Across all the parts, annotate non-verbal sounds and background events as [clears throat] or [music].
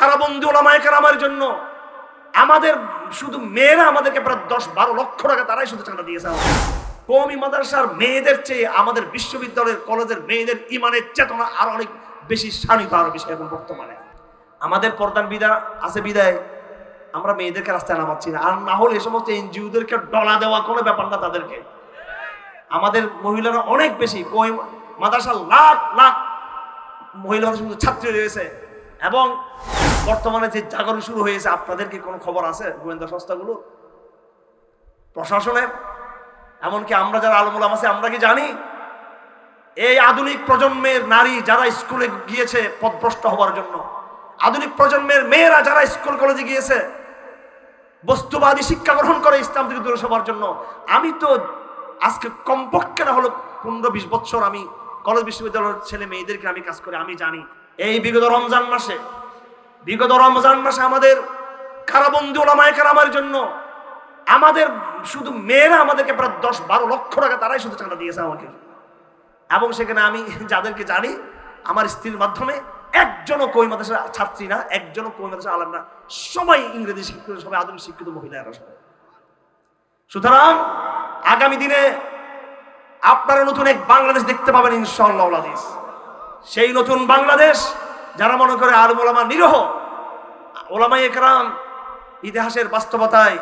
কারাবন্দি ওলামায় কারামের জন্য। আমাদের শুধু মেয়েরা আমাদেরকে প্রায় দশ বারো লক্ষ টাকা তারাই শুধু চাঁদা দিয়েছে। কওমি মাদ্রাসার মেয়েদের চেয়ে আমাদের বিশ্ববিদ্যালয়ের কলেজের মেয়েদের ইমানের চেতনা আরও অনেক বেশি শানিত আরও বেশি এখন বর্তমানে। আমাদের প্রধান বিদা আছে বিদায়। আমরা মেয়েদেরকে রাস্তায় নামাচ্ছি না। আর না হলে এই সমস্ত এনজিওদেরকে ডলা দেওয়া কোনো ব্যাপার না তাদেরকে। আমাদের মহিলারা অনেক বেশি। কই মাদ্রাসা লাখ লাখ মহিলা ছাত্রী রয়েছে। এবং বর্তমানে যে জাগরণ শুরু হয়েছে, আপনাদের কি কোনো খবর আছে গোয়েন্দা সংস্থাগুলো প্রশাসনের? এমনকি আমরা যারা আলমুলাম আছে, আমরা কি জানি? এই আধুনিক প্রজন্মের নারী যারা স্কুলে গিয়েছে পদভ্রষ্ট হওয়ার জন্য, আধুনিক প্রজন্মের মেয়েরা যারা স্কুল কলেজে গিয়েছে, বস্তুবাদী শিক্ষা গ্রহণ করে ইসলাম থেকে দূরে সবার জন্য, আমি তো আজকে কমপক্ষে না হলো পনেরো বিশ বছর আমি কলেজ বিশ্ববিদ্যালয়ের ছেলে মেয়েদেরকে আমি কাজ করে, আমি জানি। এই বিগত রমজান মাসে বিগত রমজান মাসে আমাদের কারাবন্দি ওলামায় কারামের জন্য আমাদের শুধু মেয়েরা আমাদেরকে প্রায় দশ বারো লক্ষ টাকা তারাই শুধু চাঁদা দিয়েছে আমাকে। এবং সেখানে আমি যাদেরকে জানি, আমার স্ত্রীর মাধ্যমে একজনও কই মাদ্রাসার ছাত্রী না, একজনও কই মাদ্রাসা আলাম না, সবাই ইংরেজি শিক্ষিত, সবাই আধুনিক শিক্ষিত মহিলারা সবাই। সুতরাং আগামী দিনে আপনারা নতুন এক বাংলাদেশ দেখতে পাবেন ইনশাআল্লাহ হাদিস সেই নতুন বাংলাদেশ যারা মনে করে আর ওলামা নিরহ ওলামাই একরাম ইতিহাসের বাস্তবতায়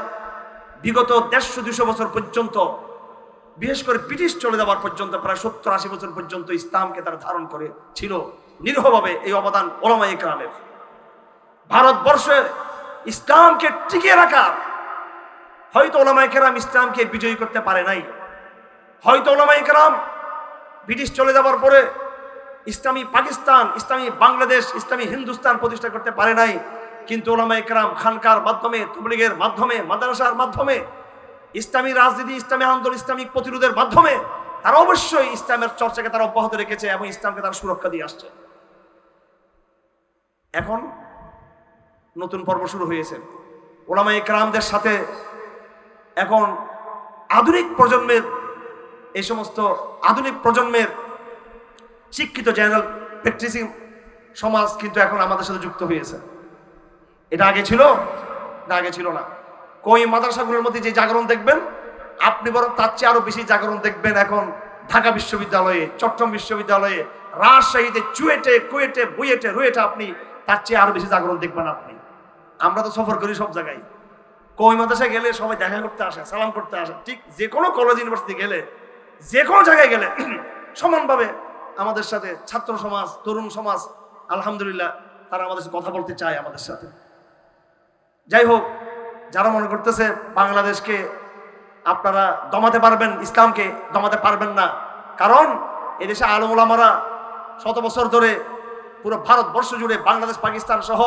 বিগত দেড়শো দুশো বছর পর্যন্ত, বিশেষ করে ব্রিটিশ চলে যাওয়ার পর্যন্ত, প্রায় সত্তর, আশি বছর পর্যন্ত ইসলামকে তারা ধারণ করে ছিল নিরীহভাবে এই অবদান ওলামাই একরামের ভারতবর্ষে ইসলামকে টিকিয়ে রাখার, হয়তো ওলামাই কেরাম ইসলামকে বিজয়ী করতে পারে নাই। হয়তো ওলামাই কেরাম ব্রিটিশ চলে যাওয়ার পরে ইসলামী পাকিস্তান, ইসলামী বাংলাদেশ, ইসলামী হিন্দুস্তান প্রতিষ্ঠা করতে পারে নাই। কিন্তু ওলামা একরাম খানকার মাধ্যমে, তবলিগের মাধ্যমে, মাদ্রাসার মাধ্যমে, ইসলামী রাজনীতি, ইসলামী আন্দোলন ইসলামিক প্রতিরোধের মাধ্যমে তারা অবশ্যই ইসলামের চর্চাকে তারা অব্যাহত রেখেছে এবং ইসলামকে তারা সুরক্ষা দিয়ে আসছে। এখন নতুন পর্ব শুরু হয়েছে। ওলামা ইকরামদের সাথে এখন আধুনিক প্রজন্মের, এই সমস্ত আধুনিক প্রজন্মের শিক্ষিত জেনারেল প্র্যাকটিসিং সমাজ কিন্তু এখন আমাদের সাথে যুক্ত হয়েছে। এটা আগে ছিল না আগে ছিল না। কই মাদ্রাসাগুলোর মধ্যে যে জাগরণ দেখবেন, আপনি বরং তার চেয়ে আরও বেশি জাগরণ দেখবেন এখন ঢাকা বিশ্ববিদ্যালয়ে, চট্টগ্রাম বিশ্ববিদ্যালয়ে, রাজশাহীতে চুয়েটে, কুয়েটে, বুয়েটে, রুয়েটে আপনি তার চেয়ে আরও বেশি জাগরণ দেখবেন আপনি। আমরা তো সফর করি সব জায়গায়। কই মাদ্রাসায় গেলে সবাই দেখা করতে আসে, সালাম করতে আসে। ঠিক যে কোনো কলেজ ইউনিভার্সিটি গেলে, যে কোনো জায়গায় গেলে [clears throat] সমানভাবে আমাদের সাথে ছাত্র সমাজ, তরুণ সমাজ, আলহামদুলিল্লাহ, তারা আমাদের সাথে কথা বলতে চায় আমাদের সাথে। যাই হোক, যারা মনে করতেছে বাংলাদেশকে আপনারা দমাতে পারবেন, ইসলামকে দমাতে পারবেন না, কারণ এদেশে আলমুলামারা শত বছর ধরে পুরো ভারতবর্ষ জুড়ে বাংলাদেশ, পাকিস্তান সহ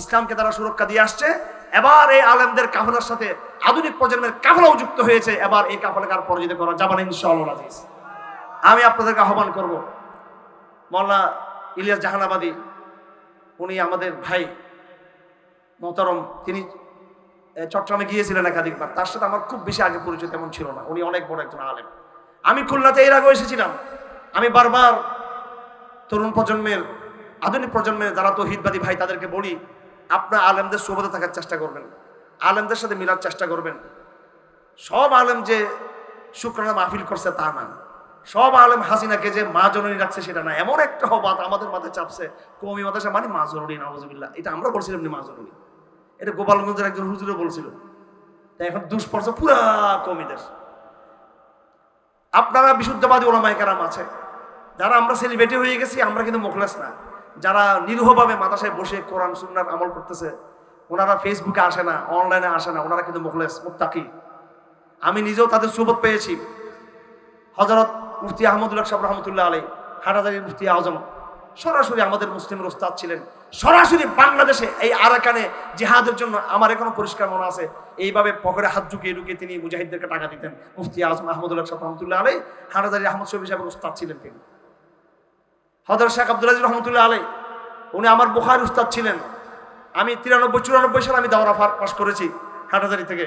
ইসলামকে তারা সুরক্ষা দিয়ে আসছে। এবার এই আলেমদের কাফলার সাথে আধুনিক প্রজন্মের কাফলাও যুক্ত হয়েছে। এবার এই কাফলাকে আর পরাজিত করা যাবে না, ইনশাআল্লাহ আমি আপনাদেরকে আহ্বান করব মোল্লা ইলিয়াস জাহানাবাদী, উনি আমাদের ভাই, মোহতরম। তিনি চট্টগ্রামে গিয়েছিলেন একাধিকবার। তার সাথে আমার খুব বেশি আগে পরিচয় তেমন ছিল না। উনি অনেক বড় একজন আলেম। আমি খুলনাতে এর আগেও এসেছিলাম। আমি বারবার তরুণ প্রজন্মের, আধুনিক প্রজন্মের যারা তো হিতবাদী ভাই, তাদেরকে বলি, আপনার আলেমদের সোবতে থাকার চেষ্টা করবেন। আলেমদের সাথে মিলার চেষ্টা করবেন। সব আলেম যে শুক্রানা মাহফিল করছে তা না। সব আলেম হাসিনাকে যে মা জননী রাখছে সেটা না। এমন একটা হবাত আমাদের মাথায় চাপছে কমি মাদ্রাসা মানে মা জননী নওয়াজবিল্লাহ এটা আমরা বলছিলাম মা জননী। এটা গোপালগঞ্জের একজন হুজুরে বলছিল। তাই এখন দুষ্পর্শ পুরা কমিদের আপনারা বিশুদ্ধবাদী ওলামায় কারাম আছে। যারা আমরা সেলিব্রিটি হয়ে গেছি, আমরা কিন্তু মুখলেস না। যারা নিরীহভাবে মাদ্রাসায় বসে কোরআন সুন্নার আমল করতেছে, ওনারা ফেসবুকে আসে না, অনলাইনে আসে না, ওনারা কিন্তু মুখলেস, মুত্তাকি। আমি নিজেও তাদের সুবোধ পেয়েছি। হজরত মুফতি আহমদুল্লাহ সাহেব রহমতুল্লাহ আলী হাটাদারির মুফতি আজম, সরাসরি আমাদের মুসলিমের ওস্তাদ ছিলেন। সরাসরি বাংলাদেশে এই আরাকানে জিহাদের জন্য আমার এখনও পরিষ্কার মনে আছে। এইভাবে পকেটে হাত ঢুকিয়ে ঢুকিয়ে তিনি মুজাহিদদেরকে টাকা দিতেন। মুফতি আজম আহমদুল্লাহ সাহেব রহমতুল্লাহ আলী হাটাদারি আহমদ শফি সাহেবের ওস্তাদ ছিলেন তিনি। হজরত শেখ আব্দুল আজিজ রহমতুল্লাহ আলী উনি আমার বুখার উস্তাদ ছিলেন। আমি তিরানব্বই, চুরানব্বই সালে আমি দাওরা পাশ করেছি হাটাজারি থেকে।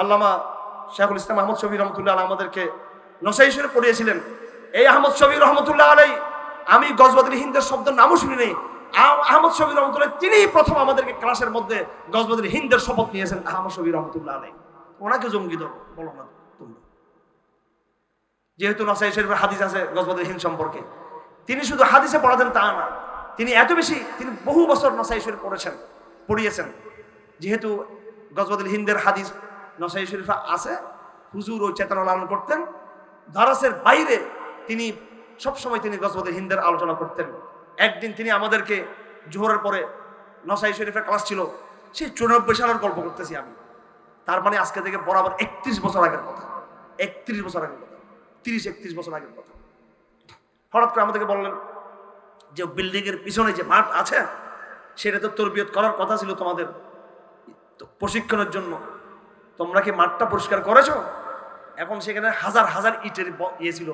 আল্লামা শেখুল ইসলাম আহমদ শফি রহমতুল্লাহ আলী আমাদেরকে শরীফ পড়িয়েছিলেন। এই আহমদ শফি রহমতুল্লাহ আলাই, আমি গজবাদী হিন্দের শব্দ নামও শুনি নেই আহ- আহমদ শবীর রহমতুল্লাহ তিনি প্রথম আমাদেরকে ক্লাসের মধ্যে গজবদুল হিন্দের শপথ নিয়েছেন, আহমদ শবীর রহমতুল্লাহ আলাই। ওনাকে জঙ্গি দল বলো না তোমরা। যেহেতু নসাই শরীফের হাদিস আছে গজবদুল হিন্দ সম্পর্কে। তিনি শুধু হাদিসে পড়াতেন তা না, তিনি এত বেশি, তিনি বহু বছর নসাই শরীফ পড়েছেন, পড়িয়েছেন। যেহেতু গজবদুল হিন্দের হাদিস নসাই শরীফে আছে, হুজুর ও চেতনা লালন করতেন দারাসের বাইরে তিনি সবসময় তিনি গজবদুল হিন্দের আলোচনা করতেন। একদিন তিনি আমাদেরকে জোহরের পরে নসাই শরীফের ক্লাস ছিল, সেই চুরানব্বই সালের গল্প করতেছি আমি। তার মানে আজকে থেকে বরাবর একত্রিশ বছর আগের কথা। একত্রিশ বছর আগের কথা। তিরিশ, একত্রিশ বছর আগের কথা। হঠাৎ করে আমাদেরকে বললেন যে বিল্ডিং এর পিছনে যে মাঠ আছে, সেটা তো তরবিয়ত করার কথা ছিল তোমাদের। প্রশিক্ষণের জন্য। তোমরা কি মাঠটা পরিষ্কার করেছ? এখন সেখানে হাজার হাজার ইটের ইয়ে ছিল।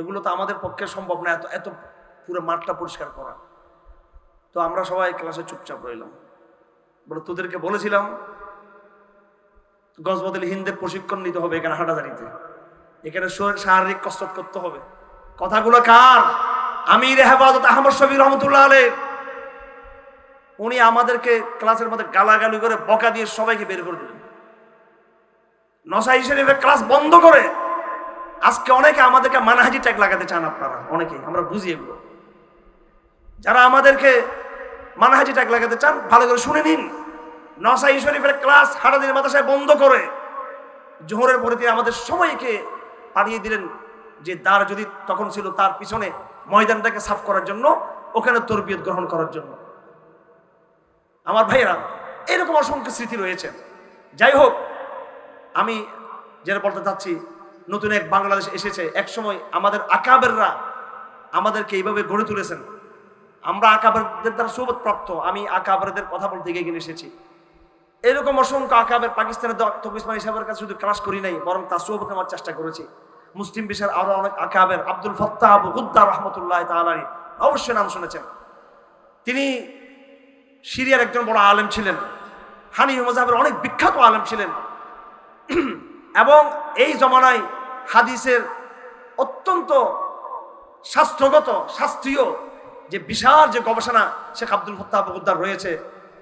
এগুলো তো আমাদের পক্ষে সম্ভব না, এত এত পুরো মাঠটা পরিষ্কার করা। তো আমরা সবাই ক্লাসে চুপচাপ রইলাম। বলে, তোদেরকে বলেছিলাম গজবদল হিন্দের প্রশিক্ষণ নিতে হবে এখানে হাঁটাদারিতে এখানে শরীর শারীরিক কসরত করতে হবে। কথাগুলো কার? আমির হেফাজত আহমদ শবীর রহমতুল্লাহ আলে উনি আমাদেরকে ক্লাসের মধ্যে গালাগালি করে বকা দিয়ে সবাইকে বের করে দিলেন। নসাই শরীফের ক্লাস বন্ধ করে আজকে অনেকে আমাদেরকে মানহাজি ট্যাগ লাগাতে চান আপনারা, অনেকে, আমরা বুঝি এগুলো যারা আমাদেরকে মানহাজি ট্যাগ লাগাতে চান, ভালো করে শুনে নিন। নসাই শরীফের ক্লাস হারাদিন মাদ্রাসায় বন্ধ করে জোহরের পরে তিনি আমাদের সবাইকে পাঠিয়ে দিলেন যে দ্বার যদি তখন ছিল তার পিছনে ময়দানটাকে সাফ করার জন্য, ওখানে তরবিয়ত গ্রহণ করার জন্য। আমার ভাইয়েরা, এরকম অসংখ্য স্মৃতি রয়েছে। যাই হোক আমি যেটা বলতে চাচ্ছি, নতুন এক বাংলাদেশ এসেছে। এক সময় আমাদের আকাবেররা আমাদেরকে এইভাবে গড়ে তুলেছেন। আমরা আকাবেরদের দ্বারা সোবত প্রাপ্ত। আমি আকাবেরদের কথা বলতে গিয়ে এসেছি। এরকম অসংখ্য আকাবের পাকিস্তানের তফ ইসমাইল সাহেবের কাছে শুধু ক্লাস করি নাই, বরং তার সোবত নেওয়ার চেষ্টা করেছি। মুসলিম বিশ্বের আরও অনেক আকাবের, আব্দুল ফত্তাহ আবু রহমতুল্লাহ তালারি অবশ্যই নাম শুনেছেন। তিনি সিরিয়ার একজন বড় আলেম ছিলেন। হানি মজাহের অনেক বিখ্যাত আলেম ছিলেন। [clears throat] এবং এই জমানায় হাদিসের অত্যন্ত শাস্ত্রগত শাস্ত্রীয় যে বিশাল যে গবেষণা শেখ আব্দুল ফত্তাহ বগুদ্দার রয়েছে,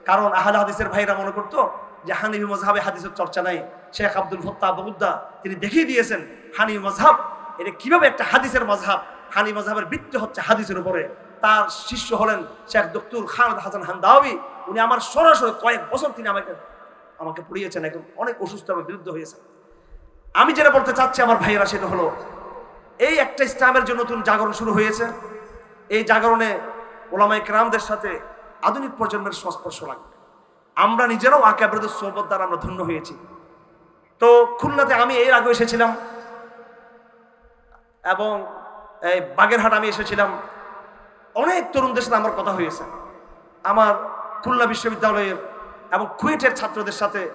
কারণ আহলে হাদিসের ভাইরা মনে করতো যে হানিফি মজহাবে হাদিসের চর্চা নাই। শেখ আব্দুল ফত্তাহ বগুদ্দা তিনি দেখিয়ে দিয়েছেন হানি মজহাব এটা কীভাবে একটা হাদিসের মজহাব হানি মজহাবের বৃত্তি হচ্ছে হাদিসের উপরে। তার শিষ্য হলেন শেখ দক্তুর খালেদ হাসান হান্দাওয়ি উনি আমার সরাসরি কয়েক বছর তিনি আমাকে আমাকে পড়িয়েছেন, এখন অনেক অসুস্থ আমার বিরুদ্ধে হয়েছে। আমি যেটা বলতে চাচ্ছি আমার ভাইয়েরা, সেটা হলো, এই একটা ইসলামের জন্য নতুন জাগরণ শুরু হয়েছে, এই জাগরণে ওলামাই ক্রামদের সাথে আধুনিক প্রজন্মের সংস্পর্শ লাগবে। আমরা নিজেরাও আকাবেরদের সোবত দ্বারা আমরা ধন্য হয়েছি। তো খুলনাতে আমি এর আগে এসেছিলাম, এবং এই বাগেরহাট আমি এসেছিলাম। অনেক তরুণদের সাথে আমার কথা হয়েছে। আমার খুলনা বিশ্ববিদ্যালয়ের এবং কুয়েটের ছাত্রদের সাথে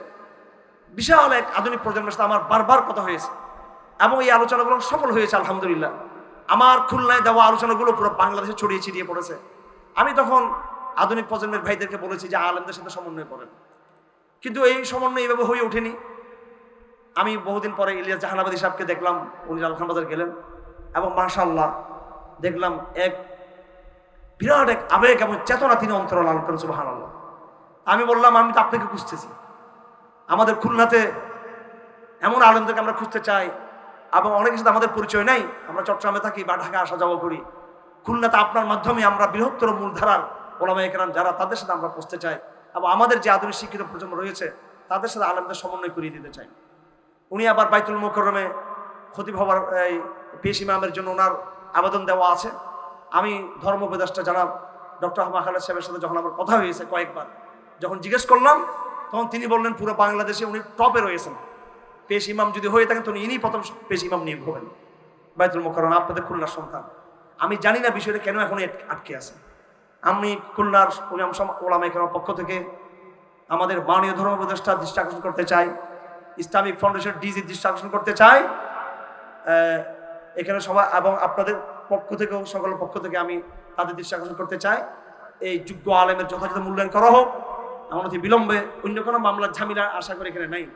বিশাল এক আধুনিক প্রজন্মের সাথে আমার বারবার কথা হয়েছে। এবং এই আলোচনাগুলো সফল হয়েছে, আলহামদুলিল্লাহ। আমার খুলনায় দেওয়া আলোচনাগুলো পুরো বাংলাদেশে ছড়িয়ে ছিটিয়ে পড়েছে। আমি তখন আধুনিক প্রজন্মের ভাইদেরকে বলেছি যে আলেমদের সাথে সমন্বয় করেন। কিন্তু এই সমন্বয় এইভাবে হয়ে ওঠেনি। আমি বহুদিন পরে ইলিয়াস জাহানাবাদী সাহেবকে দেখলাম, উনি লালখান বাজার গেলেন এবং মাশাল্লাহ দেখলাম এক বিরাট এক আবেগ এবং চেতনা তিনি অন্তর লাল আল্লাহ আমি বললাম, আমি তো আপনাকে খুঁজতেছি। আমাদের খুলনাতে এমন আলেমদেরকে আমরা খুঁজতে চাই, এবং অনেকের সাথে আমাদের পরিচয় নাই। আমরা চট্টগ্রামে থাকি বা ঢাকা আসা যাওয়া করি। খুলনাতে আপনার মাধ্যমে আমরা বৃহত্তর মূলধারার ওলামা একরাম যারা, তাদের সাথে আমরা পৌঁছতে চাই, এবং আমাদের যে আধুনিক শিক্ষিত প্রজন্ম রয়েছে, তাদের সাথে আলমদের সমন্বয় করিয়ে দিতে চাই। উনি আবার বাইতুল মোকরমে খতিব হবার এই পেশ ইমামের জন্য ওনার আবেদন দেওয়া আছে। আমি ধর্ম উপদেষ্টা জানাব, ডক্টর আহমদ খালেদ সাহেবের সাথে যখন আমার কথা হয়েছে কয়েকবার যখন জিজ্ঞেস করলাম, তখন তিনি বললেন, পুরো বাংলাদেশে উনি টপে রয়েছেন। পেশ ইমাম যদি হয়ে থাকেন, তখন ইনি প্রথম পেশ ইমাম নিয়োগ হবেন। বাইতুল মোকরম আপনাদের খুলনার সন্তান। আমি জানি না বিষয়টা কেন এখন আটকে আছে। আমি খুলনার উলাম সম- ওলামা ইকরামের পক্ষ থেকে আমাদের মাননীয় ধর্ম উপদেষ্টা দৃষ্টি আকর্ষণ করতে চাই। ইসলামিক ফাউন্ডেশন ডিজি দৃষ্টি আকর্ষণ করতে চাই। এখানে সবাই, এবং আপনাদের পক্ষ থেকেও, সকলের পক্ষ থেকে আমি তাদের দৃষ্টি আকর্ষণ করতে চাই। এই যোগ্য আলেমের যথাযথ মূল্যায়ন করা হোক। এমন অতি বিলম্বে, অন্য কোনো মামলার ঝামেলা আশা করি এখানে নাই।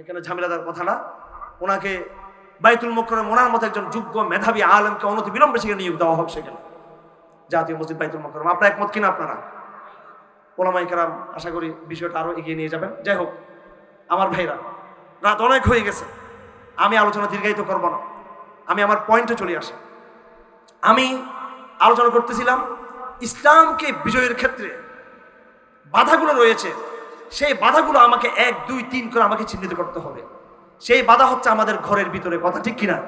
এখানে ঝামেলা দেওয়ার কথা না। ওনাকে বাইতুল মোকরম ওনার মতো একজন যোগ্য মেধাবী আলমকে অনতি বিলম্বে সেখানে নিয়োগ দেওয়া হোক সেখানে। জাতীয় মসজিদ বাইতুল মকরম আপনার একমত কিনা আপনারা? ওলামাই কারাম, আশা করি বিষয়টা আরও এগিয়ে নিয়ে যাবেন। যাই হোক, আমার ভাইরা, রাত অনেক হয়ে গেছে। আমি আলোচনা দীর্ঘায়িত করব না। আমি আমার পয়েন্টে চলে আসি। আমি আলোচনা করতেছিলাম ইসলামকে বিজয়ের ক্ষেত্রে। বাধাগুলো রয়েছে, সেই বাধাগুলো আমাকে এক, দুই, তিন করে আমাকে চিহ্নিত করতে হবে। সেই বাধা হচ্ছে আমাদের ঘরের ভিতরে, কথা ঠিক কিনা?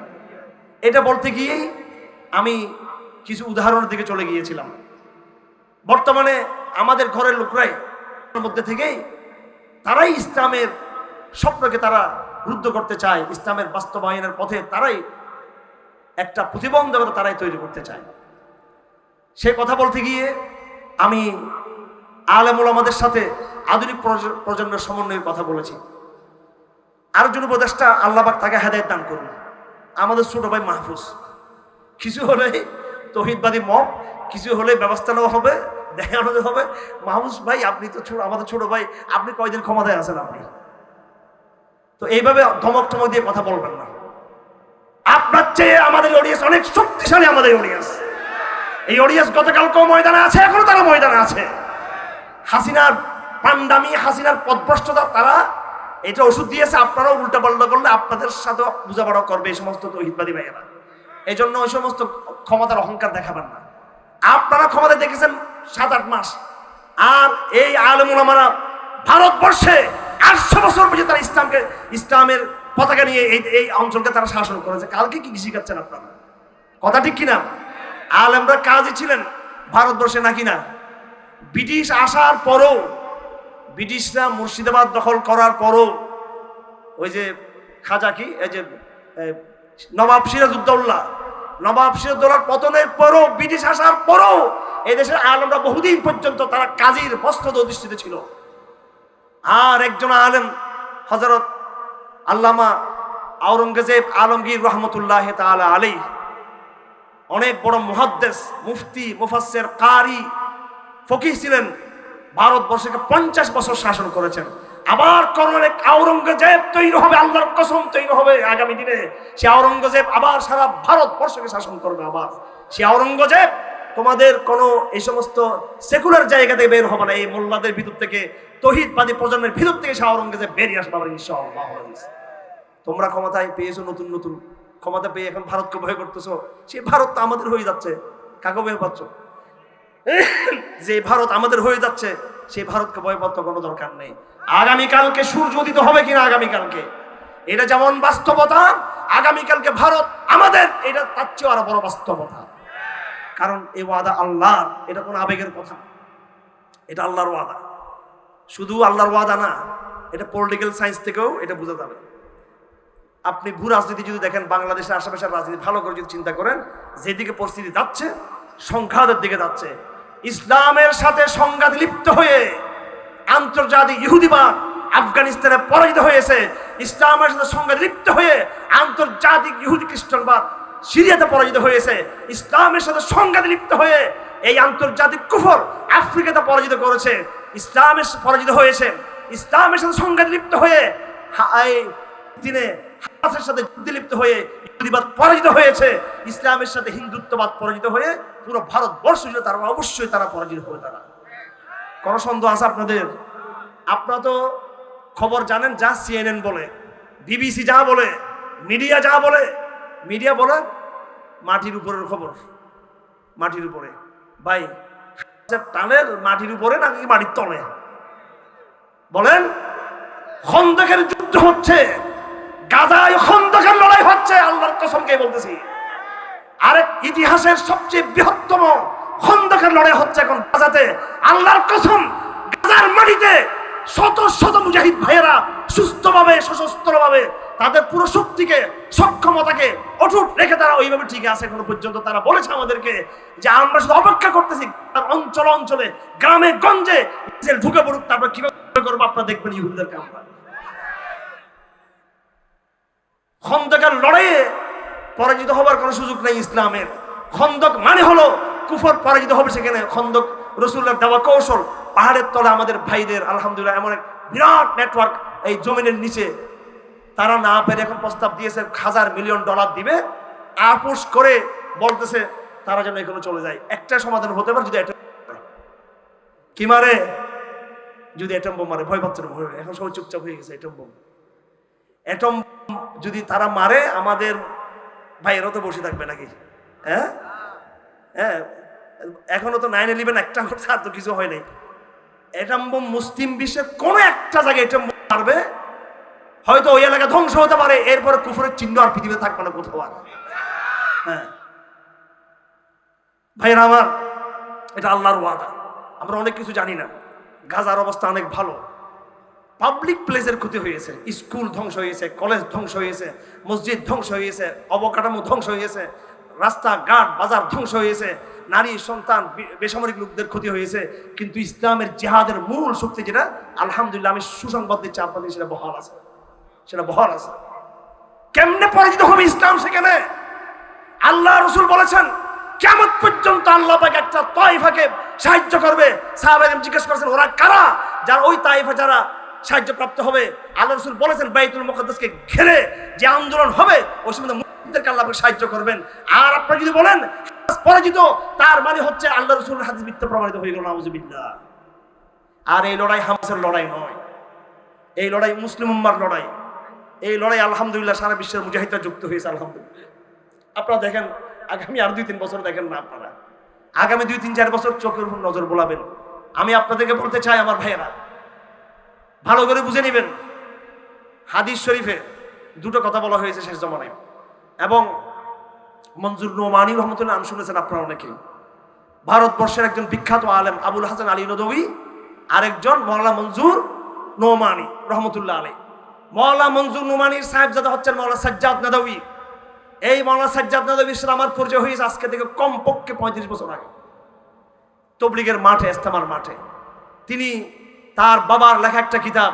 এটা বলতে গিয়েই আমি কিছু উদাহরণের দিকে চলে গিয়েছিলাম। বর্তমানে আমাদের ঘরের লোকরাই মধ্যে থেকেই তারাই ইসলামের স্বপ্নকে তারা রুদ্ধ করতে চায়, ইসলামের বাস্তবায়নের পথে তারাই একটা প্রতিবন্ধকতা তারাই তৈরি করতে চায়। সে কথা বলতে গিয়ে আমি আলেমুল আমাদের সাথে আধুনিক প্রজ- প্রজন্মের সমন্বয়ের কথা বলেছি। আর আরেকজন উপদেষ্টা আল্লাহবাক তাকে হেদায়ত দান করুন। আমাদের ছোট ভাই মাহফুজ। কিছু হলে তহিদবাদী মব, কিছু হলে ব্যবস্থা নেওয়া হবে দেখানো হবে মাহফুজ ভাই, আপনি তো ছোট, আমাদের ছোট ভাই, আপনি কয়দিন ক্ষমতায় আছেন আপনি? তো এইভাবে ধমক টমক দিয়ে কথা বলবেন না। আপনার চেয়ে আমাদের অডিয়েন্স অনেক শক্তিশালী আমাদের অডিয়েন্স এই অডিয়েন্স গতকালকেও ময়দানে আছে, এখনও তারা ময়দানে আছে। হাসিনার পান্ডামি হাসিনার পদভ্রষ্টতা, তারা এটা ওষুধ দিয়েছে, আপনারাও উল্টা পাল্টা করলে আপনাদের সাথে বোঝাপড়া করবে এই সমস্ত তহিদবাদী ভাইয়েরা। এই জন্য ওই সমস্ত ক্ষমতার অহংকার দেখাবেন না। আপনারা ক্ষমতা দেখেছেন সাত আট মাস। আর এই আলমুলামারা ভারতবর্ষে আটশো বছর পর্যন্ত তারা ইসলামকে, ইসলামের পতাকা নিয়ে এই এই অঞ্চলকে তারা শাসন করেছে। কালকে কি শিখাচ্ছেন আপনারা? কথা ঠিক কিনা? আলেমরা কাজই ছিলেন, ভারতবর্ষে নাকি না? ব্রিটিশ আসার পরও, ব্রিটিশরা মুর্শিদাবাদ দখল করার পরও, ওই যে খাজা কি, এই যে নবাব সিরাজউদ্দৌল্লা নবাব সিরাজউদ্দৌলার পতনের পরও, ব্রিটিশ আসার পরও এই দেশের আলমরা বহুদিন পর্যন্ত তারা কাজীর বস্ত্র অধিষ্ঠিত ছিল। আর একজন আলেম হজরত আল্লামা আওরঙ্গজেব আলমগীর রহমতুল্লাহ তাআলা আলী অনেক বড় মুহাদ্দেস, মুফতি, মুফাসসির কারি ফকিহ ছিলেন, ভারতবর্ষকে পঞ্চাশ বছর শাসন করেছেন। আবার করোনার এক আওরঙ্গজেব তৈরি হবে, আল্লাহর কসম তৈরি হবে আগামী দিনে। সে আওরঙ্গজেব আবার সারা ভারতবর্ষকে শাসন করবে আবার। সে আওরঙ্গজেব তোমাদের কোনো এই সমস্ত সেকুলার জায়গা থেকে বের হবে না, এই মোল্লাদের ভিতর থেকে, তহিদবাদী প্রজন্মের ভিতর থেকে সে আওরঙ্গজেব বেরিয়ে আসবে আবার ইনশাআল্লাহ। তোমরা ক্ষমতায় পেয়েছ নতুন নতুন, ক্ষমতা পেয়ে এখন ভারতকে ভয় করতেছো, সে ভারত তো আমাদের হয়ে যাচ্ছে, কাকে ভয় পাচ্ছ? যে ভারত আমাদের হয়ে যাচ্ছে, সেই ভারতকে ভয় পাওয়ার কোনো দরকার নেই। আগামীকালকে সূর্য উদিত হবে কিনা আগামীকালকে? এটা যেমন বাস্তবতা, আগামীকালকে ভারত আমাদের, এটা তার চেয়ে আরও বড় বাস্তবতা। কারণ এই ওয়াদা আল্লাহর, এটা কোনো আবেগের কথা। এটা আল্লাহর ওয়াদা। শুধু আল্লাহর ওয়াদা না, এটা পলিটিক্যাল সায়েন্স থেকেও এটা বোঝা যাবে। আপনি ভূ রাজনীতি যদি দেখেন, বাংলাদেশের আশেপাশের রাজনীতি ভালো করে যদি চিন্তা করেন, যেদিকে পরিস্থিতি যাচ্ছে সংঘাতের দিকে যাচ্ছে। ইসলামের সাথে সংঘাত লিপ্ত হয়ে আন্তর্জাতিক ইহুদিবাদ আফগানিস্তানে পরাজিত হয়েছে, ইসলামের সাথে সংঘাত লিপ্ত হয়ে আন্তর্জাতিক ইহুদি খ্রিস্টানবাদ সিরিয়াতে পরাজিত হয়েছে, ইসলামের সাথে সংঘাত লিপ্ত হয়ে এই আন্তর্জাতিক কুফর আফ্রিকাতে পরাজিত করেছে, ইসলামের পরাজিত হয়েছে, ইসলামের সাথে সংঘাত লিপ্ত হয়ে দিনে হামাসের সাথে যুদ্ধে লিপ্ত হয়ে ইহুদিবাদ পরাজিত হয়েছে। ইসলামের সাথে হিন্দুত্ববাদ পরাজিত হয়ে পুরো ভারতবর্ষ জুড়ে তারা, অবশ্যই তারা পরাজিত হবে তারা। কোনো সন্দেহ আছে আপনাদের? আপনারা তো খবর জানেন, যা সিএনএন বলে বিবিসি যা বলে, মিডিয়া যা বলে, মিডিয়া বলে মাটির উপরের খবর, মাটির উপরে। ভাই, টানের মাটির উপরে নাকি মাটির তলে? বলেন, খন্দকের যুদ্ধ হচ্ছে। গাজায় খন্দকের লড়াই হচ্ছে, আল্লাহর কসমকে বলতেছি। ইতিহাসের সবচেয়ে বৃহত্তম খন্দকের লড়াই হচ্ছে এখন গাজাতে। আল্লাহর কসম, গাজার মাটিতে শত শত মুজাহিদ ভাইয়েরা সুস্থভাবে, সশস্ত্রভাবে তাদের পুরো শক্তিকে, সক্ষমতাকে অটুট রেখে তারা ওইভাবে ঠিক আছে এখনও পর্যন্ত। তারা বলেছে আমাদেরকে যে আমরা শুধু অপেক্ষা করতেছি, তার অঞ্চল অঞ্চলে, গ্রামে, গঞ্জে, ঢুকে পড়ুক, তারপর কীভাবে করব আপনারা দেখবেন ইহুদিদেরকে আমরা। খন্দকের লড়াইয়ে পরাজিত হবার কোনো সুযোগ নেই ইসলামের। খন্দক মানে হলো কুফর পরাজিত হবে সেখানে। খন্দক রসুল্লাহ দেওয়া কৌশল, পাহাড়ের তলে আমাদের ভাইদের, আলহামদুলিল্লাহ, এমন এক বিরাট নেটওয়ার্ক এই জমিনের নিচে। তারা না পেরে এখন প্রস্তাব দিয়েছে, হাজার মিলিয়ন ডলার দিবে। আপোষ করে বলতেছে, তারা যেন এখনও চলে যায়। একটা সমাধান হতে পারে যদি এটা কি মারে? যদি অ্যাটম মারে, ভয় পাচ্ছে এখন সবাই চুপচাপ হয়ে গেছে অ্যাটম অ্যাটম যদি তারা মারে, আমাদের ভাইয়েরাও তো বসে থাকবে নাকি? হ্যাঁ? হ্যাঁ এখনও তো নাইন ইলেভেন একটা আর তো কিছু হয় নাই। অ্যাটম বোম মুসলিম বিশ্বের কোনো একটা জায়গায় অ্যাটম বোম মারবে, হয়তো ওই এলাকা ধ্বংস হতে পারে, এরপরে কুফুরের চিহ্ন আর পৃথিবীতে থাকবে না কোথাও আর। হ্যাঁ। ভাইয়েরা আমার, এটা আল্লাহর ওয়াদা। আমরা অনেক কিছু জানি না। গাজার অবস্থা অনেক ভালো। পাবলিক প্লেসের ক্ষতি হয়েছে স্কুল ধ্বংস হয়েছে কলেজ ধ্বংস হয়েছে, মসজিদ ধ্বংস হয়েছে, অবকাঠামো ধ্বংস হয়েছে, রাস্তাঘাট, বাজার ধ্বংস হয়েছে, নারী, সন্তান বেসামরিক লোকদের ক্ষতি হয়েছে, কিন্তু ইসলামের জেহাদের মূল শক্তি যেটা, আলহামদুলিল্লাহ আমি সুসংবাদ দিচ্ছি আপনাদের, সেটা বহাল আছে। সেটা বহাল আছে। কেমনে পরাজিত হবে ইসলাম সেখানে? আল্লাহ রসুল বলেছেন কেমন পর্যন্ত আল্লাহ পাক একটা তাইফাকে সাহায্য করবে। সাহাবাগম জিজ্ঞেস করেছেন, ওরা কারা? যারা ওই তাইফা যারা সাহায্য প্রাপ্ত হবে। আল্লাহ রসুল বলেছেন, বাইতুল মুকদ্দাসকে ঘিরে যে আন্দোলন হবে ওই সময় মুসলিমদেরকে আল্লাহ সাহায্য করবেন। আর আপনারা যদি বলেন পরাজিত, তার মানে হচ্ছে আল্লাহ রসুলের হাদিস মিথ্যা প্রমাণিত হয়ে গেল নাউজুবিল্লাহ আর এই লড়াই হামাসের লড়াই নয়। এই লড়াই মুসলিম উম্মার লড়াই। এই লড়াই আলহামদুলিল্লাহ সারা বিশ্বের মুজাহিদরা যুক্ত হয়েছে, আলহামদুলিল্লাহ। আপনারা দেখেন, আগামী আর দুই তিন বছর দেখেন না আপনারা। আগামী দুই তিন চার বছর চোখের উপর নজর বোলাবেন। আমি আপনাদেরকে বলতে চাই, আমার ভাইয়েরা ভালো করে বুঝে নেবেন। হাদিস শরীফে দুটো কথা বলা হয়েছে শেষ জমানায়। এবং মঞ্জুর নোমানি রহমতুল্লাহ নাম শুনেছেন আপনারা অনেকেই ভারতবর্ষের একজন বিখ্যাত আলেম আবুল হাসান আলী নদী, আরেকজন মৌলানা মঞ্জুর নোমানি রহমতুল্লাহ আলী মৌলা মঞ্জুর নোমানির সাহেব সাহেবজাদা হচ্ছেন মৌলা সাজ্জাদ নাদবী এই মৌলানা সাজ্জাদ নাদবীর সাথে আমার পরিচয় হয়েছে আজকে থেকে কমপক্ষে পঁয়ত্রিশ বছর আগে। তবলিগের মাঠে, ইস্তেমার মাঠে। তিনি তার বাবার লেখা একটা কিতাব,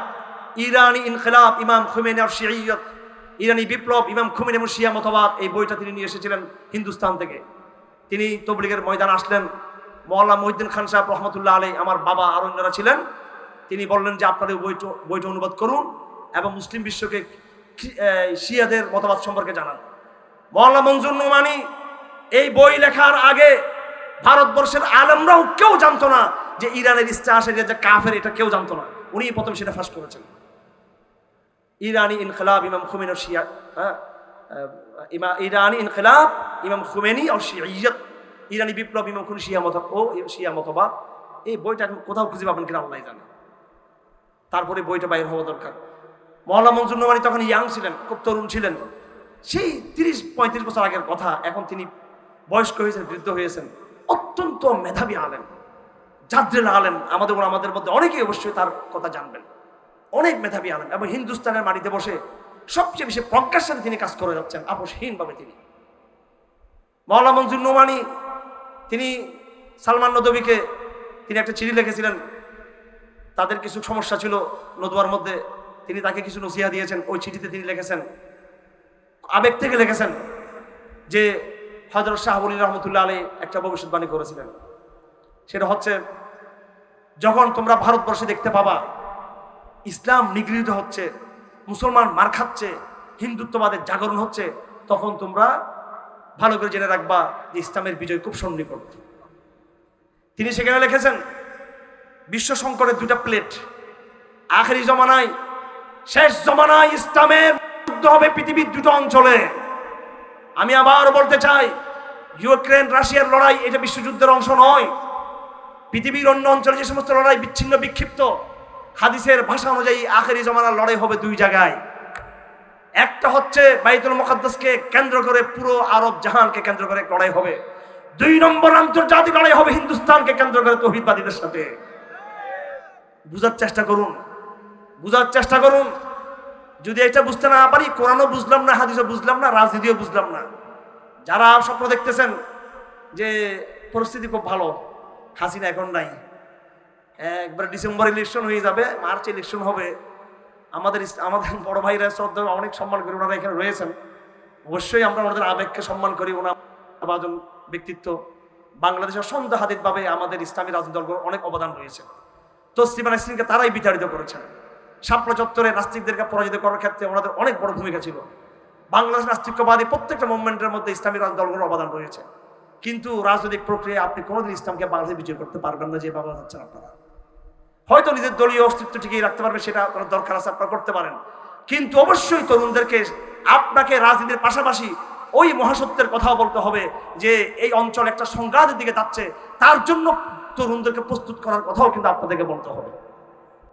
ইরানি ইনকলাব ইমাম খুমেনি ইরানি বিপ্লব ইমাম খুমেনি এবং শিয়া মতবাদ, এই বইটা তিনি নিয়ে এসেছিলেন হিন্দুস্তান থেকে। তিনি তবলিগের ময়দান আসলেন। মৌলা মহিদ্দিন খান সাহেব রহমতুল্লাহ আলী আমার বাবা আর অন্যরা ছিলেন। তিনি বললেন যে আপনাদের বইটা বইটা অনুবাদ করুন এবং মুসলিম বিশ্বকে শিয়াদের মতবাদ সম্পর্কে জানান। মৌলা মঞ্জুর নোমানি, এই বই লেখার আগে ভারতবর্ষের আলমরাও কেউ জানতো না যে ইরানের আসে যে কাফের, এটা কেউ জানতো না। উনি প্রথম সেটা ফাঁস করেছেন। ইরানি ইনকলাব ইমাম খুমেনি শিয়া হ্যাঁ? ইমা ইরানি ইনকলাব ইমাম খুমেনি ও শিয়াত ইরানি বিপ্লব ইমাম খুন শিয়া মত ও শিয়া মতবাদ। এই বইটা এখন কোথাও খুঁজে পাবেন কিনা আল্লাহ জানে। তারপরে বইটা বাইর হওয়া দরকার। মহল্লা মঞ্জুর নোমানি তখন ইয়াং ছিলেন, খুব তরুণ ছিলেন। সেই তিরিশ পঁয়ত্রিশ বছর আগের কথা এখন তিনি বয়স্ক হয়েছেন, বৃদ্ধ হয়েছেন। অত্যন্ত মেধাবী আলেন জাদ্রেল আলেন আমাদের আমাদের মধ্যে অনেকেই অবশ্যই তার কথা জানবেন। অনেক মেধাবী আলেন এবং হিন্দুস্তানের মাটিতে বসে সবচেয়ে বেশি প্রজ্ঞার সাথে তিনি কাজ করে যাচ্ছেন, আপোষহীনভাবে তিনি। মহল্লা মঞ্জুর নোমানি, তিনি সালমান নদবীকে তিনি একটা চিঠি লিখেছিলেন, তাদের কিছু সমস্যা ছিল নদুয়ার মধ্যে, তিনি তাকে কিছু নসিহা দিয়েছেন, ওই চিঠিতে তিনি লিখেছেন, আবেগ থেকে লিখেছেন যে হজরত শাহবুল রহমতুল্লাহ আলী একটা ভবিষ্যৎবাণী করেছিলেন। সেটা হচ্ছে, যখন তোমরা ভারতবর্ষে দেখতে পাবা, ইসলাম নিগৃহীত হচ্ছে, মুসলমান মার খাচ্ছে, হিন্দুত্ববাদের জাগরণ হচ্ছে, তখন তোমরা ভালো করে জেনে রাখবা যে ইসলামের বিজয় খুব সন্নিকট। তিনি সেখানে লিখেছেন, বিশ্ব সংকটের দুটা প্লেট। আখেরি জমানায়, শেষ জমানায় ইসলামের যুদ্ধ হবে পৃথিবীর দুটো অঞ্চলে। আমি আবার বলতে চাই, ইউক্রেন, রাশিয়ার লড়াই এটা বিশ্বযুদ্ধের অংশ নয়। পৃথিবীর অন্য অঞ্চলে যে সমস্ত লড়াই বিচ্ছিন্ন, বিক্ষিপ্ত, হাদিসের ভাষা অনুযায়ী আখেরি জমানার লড়াই হবে দুই জায়গায়। একটা হচ্ছে বাইতুল মুকাদ্দাসকে কেন্দ্র করে পুরো আরব জাহানকে কেন্দ্র করে লড়াই হবে। দুই নম্বর আন্তর্জাতিক লড়াই হবে হিন্দুস্তানকে কেন্দ্র করে তৌহিদবাদীদের সাথে। বুঝার চেষ্টা করুন। বুঝার চেষ্টা করুন। যদি এটা বুঝতে না পারি, কোরআনও বুঝলাম না, হাদিসও বুঝলাম না, রাজনীতিও বুঝলাম না। যারা স্বপ্ন দেখতেছেন যে পরিস্থিতি খুব ভালো হাসিনা এখন নাই। একবার ডিসেম্বর ইলেকশন হয়ে যাবে, মার্চ ইলেকশন হবে। আমাদের আমাদের [laughs] বড় ভাইরা শ্রদ্ধা, অনেক সম্মান করি, ওনারা এখানে রয়েছেন। অবশ্যই আমরা ওনাদের আবেগকে সম্মান করি, ওনার ব্যক্তিত্ব। বাংলাদেশের সন্দেহাতীতভাবে আমাদের ইসলামী রাজনৈতিক দলগুলোর অনেক অবদান রয়েছে। তো স্টিফান আইসিনকে তারাই বিতাড়িত করেছেন। শাপলা চত্বরে নাস্তিকদেরকে পরাজিত করার ক্ষেত্রে ওনাদের অনেক বড় ভূমিকা ছিল। বাংলাদেশ নাস্তিকবাদী প্রত্যেকটা মুভমেন্টের মধ্যে ইসলামী রাজনৈতিক দলগুলোর অবদান রয়েছে। কিন্তু রাজনৈতিক প্রক্রিয়া আপনি কোনোদিন ইসলামকে বাংলাদেশে বিজয় করতে পারবেন না, যে বাংলা যাচ্ছেন আপনারা। হয়তো নিজের দলীয় অস্তিত্ব ঠিকই রাখতে পারবে, সেটা করার দরকার আছে, আপনারা করতে পারেন। কিন্তু অবশ্যই তরুণদেরকে আপনাকে রাজনীতির পাশাপাশি ওই মহাসত্যের কথাও বলতে হবে যে এই অঞ্চল একটা সংঘাতের দিকে যাচ্ছে, তার জন্য তরুণদেরকে প্রস্তুত করার কথাও কিন্তু আপনাদেরকে বলতে হবে।